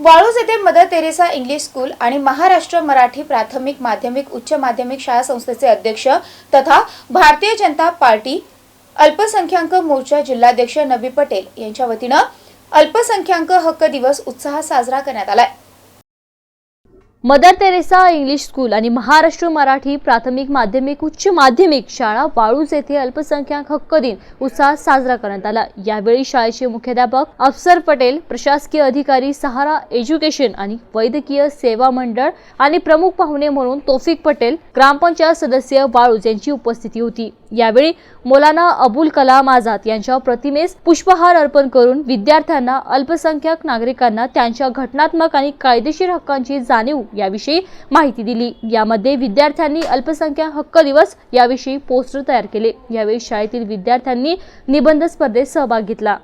वाळूज येथे mother Theresa English school आणि महाराष्ट्र मराठी प्राथमिक माध्यमिक उच्च माध्यमिक शाळा संस्थेचे अध्यक्ष तथा भारतीय जनता पार्टी अल्पसंख्याक मोर्चा जिल्हाध्यक्ष नबी पटेल यांच्या वतीनं अल्पसंख्याक हक्क दिवस उत्साहात साजरा करण्यात आलाय. मदर तेरेसा इंग्लिश स्कूल आणि महाराष्ट्र मराठी प्राथमिक माध्यमिक उच्च माध्यमिक शाळा वाळूज येथे अल्पसंख्याक हक्क दिन उत्साहात साजरा करण्यात आला. यावेळी शाळेचे मुख्याध्यापक अफसर पटेल प्रशासकीय अधिकारी सहारा एज्युकेशन आणि वैद्यकीय सेवा मंडळ आणि प्रमुख पाहुणे म्हणून तोफिक पटेल ग्रामपंचायत सदस्य वाळूज यांची उपस्थिती होती. यावेळी मौलाना अबुल कलाम आझाद यांच्या प्रतिमेस पुष्पहार अर्पण करून विद्यार्थ्यांना अल्पसंख्याक नागरिकांना त्यांच्या घटनात्मक आणि कायदेशीर हक्कांची जाणीव याविषयी माहिती दिली. यामध्ये विद्यार्थ्यांनी अल्पसंख्याक हक्क दिवस याविषयी पोस्टर तयार केले. यावेळी शाळेतील विद्यार्थ्यांनी निबंध स्पर्धेत सहभाग घेतला.